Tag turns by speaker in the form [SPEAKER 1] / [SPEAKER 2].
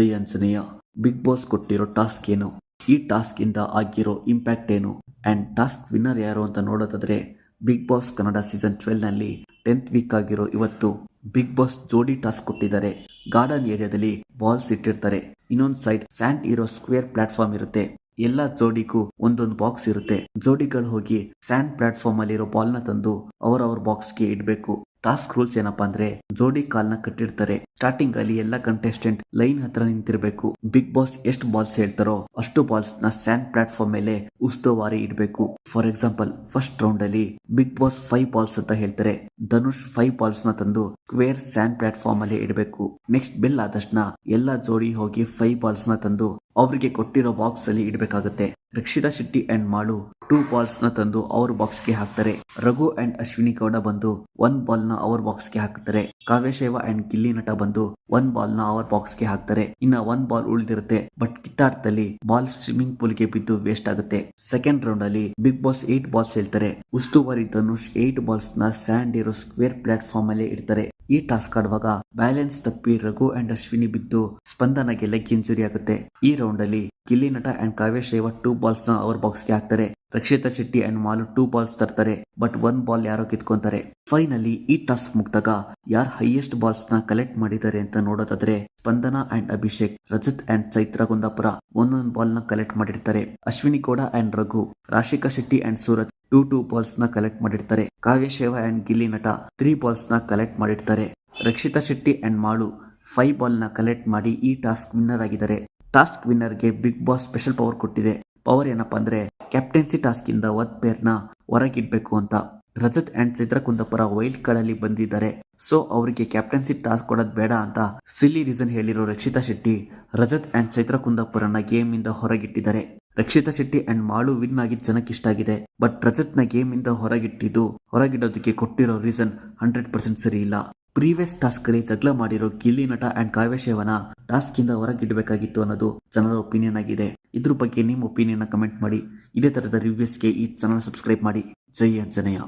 [SPEAKER 1] Anjaneya Bigg Boss ಕೊಟ್ಟಿರೋ task ಏನು? ಈ ಟಾಸ್ಕ್ ಇಂದ ಆಗಿರೋ ಇಂಪ್ಯಾಕ್ಟ್ ಏನು? ಅಂಡ್ ಟಾಸ್ಕ್ ವಿನ್ನರ್ ಯಾರು ಅಂತ ನೋಡೋದಾದ್ರೆ ಬಿಗ್ ಬಾಸ್ ಕನ್ನಡ ಸೀಸನ್ ಟ್ವೆಲ್ನಲ್ಲಿ ಟೆಂತ್ ವೀಕ್ ಆಗಿರೋ ಇವತ್ತು ಬಿಗ್ ಬಾಸ್ ಜೋಡಿ ಟಾಸ್ಕ್ ಕೊಟ್ಟಿದ್ದಾರೆ. ಗಾರ್ಡನ್ ಏರಿಯಾದಲ್ಲಿ ಬಾಲ್ಸ್ ಇಟ್ಟಿರ್ತಾರೆ. ಇನ್ನೊಂದ್ ಸೈಡ್ ಸ್ಯಾಂಡ್ ಇರೋ ಸ್ಕ್ವೇರ್ ಪ್ಲಾಟ್ಫಾರ್ಮ್ ಇರುತ್ತೆ. ಎಲ್ಲಾ ಜೋಡಿಗೂ ಒಂದೊಂದು ಬಾಕ್ಸ್ ಇರುತ್ತೆ. ಜೋಡಿಗಳು ಹೋಗಿ ಸ್ಯಾಂಡ್ ಪ್ಲಾಟ್ಫಾರ್ಮ್ ಅಲ್ಲಿರೋ ಬಾಲ್ನ ತಂದು ಅವರವ್ರ ಬಾಕ್ಸ್ಗೆ ಇಡಬೇಕು. ಟಾಸ್ಕ್ ರೂಲ್ಸ್ ಏನಪ್ಪಾ ಅಂದ್ರೆ ಜೋಡಿ ಕಾಲ್ನ ಕಟ್ಟಿರ್ತಾರೆ ಸ್ಟಾರ್ಟಿಂಗ್ ಅಲ್ಲಿ ಎಲ್ಲ ಕಂಟೆಸ್ಟೆಂಟ್ ಲೈನ್ ಹತ್ರ ನಿಂತಿರ್ಬೇಕು. ಬಿಗ್ ಬಾಸ್ ಎಷ್ಟು ಬಾಲ್ಸ್ ಹೇಳ್ತಾರೋ ಅಷ್ಟು ಬಾಲ್ಸ್ನ ಸ್ಯಾಂಡ್ ಪ್ಲಾಟ್ಫಾರ್ಮ್ ಮೇಲೆ ಉಸ್ತುವಾರಿ ಇಡಬೇಕು. ಫಾರ್ ಎಕ್ಸಾಂಪಲ್ ಫಸ್ಟ್ ರೌಂಡ್ ಅಲ್ಲಿ ಬಿಗ್ ಬಾಸ್ ಫೈವ್ ಬಾಲ್ಸ್ ಅಂತ ಹೇಳ್ತಾರೆ. ಧನುಷ್ ಫೈವ್ ಬಾಲ್ಸ್ನ ತಂದು ಸ್ಕ್ವೇರ್ ಸ್ಯಾಂಡ್ ಪ್ಲಾಟ್ಫಾರ್ಮ್ ಅಲ್ಲಿ ಇಡಬೇಕು. ನೆಕ್ಸ್ಟ್ ಬೆಲ್ ಆದಷ್ಟ ಎಲ್ಲಾ ಜೋಡಿ ಹೋಗಿ ಫೈವ್ ಬಾಲ್ಸ್ನ ತಂದು ಅವರಿಗೆ ಕೊಟ್ಟಿರೋ ಬಾಕ್ಸ್ ಅಲ್ಲಿ ಇಡಬೇಕಾಗುತ್ತೆ. ರಕ್ಷಿತಾ ಶೆಟ್ಟಿ ಅಂಡ್ ಮಾಳು ಟೂ ಬಾಲ್ಸ್ನ ತಂದು ಅವ್ರ ಬಾಕ್ಸ್ಗೆ ಹಾಕ್ತಾರೆ. ರಘು ಅಂಡ್ ಅಶ್ವಿನಿ ಗೌಡ ಬಂದು ಒನ್ ಬಾಲ್ನ ಅವರ್ ಬಾಕ್ಸ್ಗೆ ಹಾಕ್ತಾರೆ. ಕಾವ್ಯಶೈವ ಅಂಡ್ ಗಿಲ್ಲಿ ನಟ ಬಂದು ಒನ್ ಬಾಲ್ನ ಅವರ್ ಬಾಕ್ಸ್ಗೆ ಹಾಕ್ತಾರೆ. ಇನ್ನ ಒಂದ್ ಬಾಲ್ ಉಳಿದಿರುತ್ತೆ ಬಟ್ ಕಿತ್ತಾಟದಲ್ಲಿ ಬಾಲ್ ಸ್ವಿಮ್ಮಿಂಗ್ ಪೂಲ್ಗೆ ಬಿದ್ದು ವೇಸ್ಟ್ ಆಗುತ್ತೆ. ಸೆಕೆಂಡ್ ರೌಂಡ್ ಅಲ್ಲಿ ಬಿಗ್ ಬಾಸ್ ಏಟ್ ಬಾಲ್ಸ್ ಹೇಳ್ತಾರೆ. ಉಸ್ತುವಾರಿ ಧನುಷ್ ಏಟ್ ಬಾಲ್ಸ್ನ ಸ್ಯಾಂಡ್ ಇರೋ ಸ್ಕ್ವೇರ್ ಪ್ಲಾಟ್ಫಾರ್ಮ್ ಅಲ್ಲಿ ಇಡ್ತಾರೆ. ಈ ಟಾಸ್ಕ್ ಆಡುವಾಗ ಬ್ಯಾಲೆನ್ಸ್ ತಪ್ಪಿ ರಘು ಅಂಡ್ ಅಶ್ವಿನಿ ಬಿದ್ದು ಸ್ಪಂದನಗೆ ಲೆಗ್ ಇಂಜುರಿ ಆಗುತ್ತೆ. ಈ ರೌಂಡ್ ಅಲ್ಲಿ ಗಿಲ್ಲಿ ನಟ ಅಂಡ್ ಕಾವ್ಯಶೇವ ಟೂ ಬಾಲ್ಸ್ನ ಅವರ್ ಬಾಕ್ಸ್ಗೆ ಹಾಕ್ತಾರೆ. Rakshita Shetty and Malu two balls ತರ್ತಾರೆ ಬಟ್ ಒನ್ ಬಾಲ್ ಯಾರೋ ಕಿತ್ಕೊಂತಾರೆ. ಫೈನಲಿ ಈ ಟಾಸ್ಕ್ ಮುಗ್ದಾಗ ಯಾರ್ ಹೈಯೆಸ್ಟ್ ಬಾಲ್ಸ್ನ ಕಲೆಕ್ಟ್ ಮಾಡಿದ್ದಾರೆ ಅಂತ ನೋಡೋದಾದ್ರೆ ಸ್ಪಂದನ ಅಂಡ್ ಅಭಿಷೇಕ್, ರಜತ್ ಅಂಡ್ ಚೈತ್ರ ಗುಂದಾಪುರ ಒಂದೊಂದು ಬಾಲ್ನ ಕಲೆಕ್ಟ್ ಮಾಡಿರ್ತಾರೆ. Ashwini Gowda and Raghu, Rashika Shetty and Suraj two two ಬಾಲ್ಸ್ನ collect ಮಾಡಿರ್ತಾರೆ. ಕಾವ್ಯ, ಶೇವ ಅಂಡ್ ಗಿಲ್ಲಿ ನಟ ತ್ರೀ ಬಾಲ್ಸ್ನ ಕಲೆಕ್ಟ್ ಮಾಡಿರ್ತಾರೆ. ರಕ್ಷಿತಾ ಶೆಟ್ಟಿ ಅಂಡ್ ಮಾಳು ಫೈವ್ ಬಾಲ್ನ ಕಲೆಕ್ಟ್ ಮಾಡಿ ಈ ಟಾಸ್ಕ್ ವಿನ್ನರ್ ಆಗಿದ್ದಾರೆ. ಟಾಸ್ಕ್ ವಿನ್ನರ್ಗೆ ಬಿಗ್ ಬಾಸ್ ಸ್ಪೆಷಲ್ ಪವರ್ ಕೊಟ್ಟಿದೆ. ಪವರ್ ಏನಪ್ಪಾ ಅಂದ್ರೆ ಕ್ಯಾಪ್ಟೆನ್ಸಿ ಟಾಸ್ಕ್ ಇಂದ ಒತ್ ಪೇರ್ನ ಹೊರಗಿಡ್ಬೇಕು ಅಂತ. Rajat and Chaitra Kundapura wild card ಬಂದಿದ್ದಾರೆ. ಸೊ ಅವರಿಗೆ ಕ್ಯಾಪ್ಟನ್ಸಿ ಟಾಸ್ಕ್ ಕೊಡೋದ್ ಬೇಡ ಅಂತ ಸಿಲ್ಲಿ ರೀಸನ್ ಹೇಳಿರೋ ರಕ್ಷಿತಾ ಶೆಟ್ಟಿ ರಜತ್ ಅಂಡ್ ಚೈತ್ರ ಗೇಮ್ ಇಂದ ಹೊರಗಿಟ್ಟಿದ್ದಾರೆ. ರಕ್ಷಿತಾ ಶೆಟ್ಟಿ ಅಂಡ್ ಮಾಳು ವಿನ್ ಆಗಿದ್ದು ಜನಕ್ಕೆ ಇಷ್ಟ ಆಗಿದೆ ಬಟ್ ರಜತ್ನ ಗೇಮ್ ಇಂದ ಹೊರಗಿಟ್ಟಿದ್ದು, ಹೊರಗಿಡೋದಕ್ಕೆ ಕೊಟ್ಟಿರೋ ರೀಸನ್ ಹಂಡ್ರೆಡ್ ಪರ್ಸೆಂಟ್ ಸರಿ ಇಲ್ಲ. ಪ್ರೀವಿಯಸ್ ಟಾಸ್ಕ್ ಅಲ್ಲಿ ಜಗಳ ಮಾಡಿರೋ ಗಿಲ್ಲಿ ನಟ ಅಂಡ್ ಕಾವ್ಯಶೇವನ ಟಾಸ್ಕ್ ಇಂದ ಹೊರಗಿಡಬೇಕಾಗಿತ್ತು ಅನ್ನೋದು ಜನರ ಒಪಿನಿಯನ್ ಆಗಿದೆ. ಇದ್ರ ಬಗ್ಗೆ ನಿಮ್ಮ ಒಪಿನಿಯನ್ ಕಮೆಂಟ್ ಮಾಡಿ. ಇದೇ ತರದ ರಿವ್ಯೂಸ್ಗೆ ಈ ಚಾನಲ್ ಸಬ್ಸ್ಕ್ರೈಬ್ ಮಾಡಿ. ಜೈ ಅಂಜನೇಯ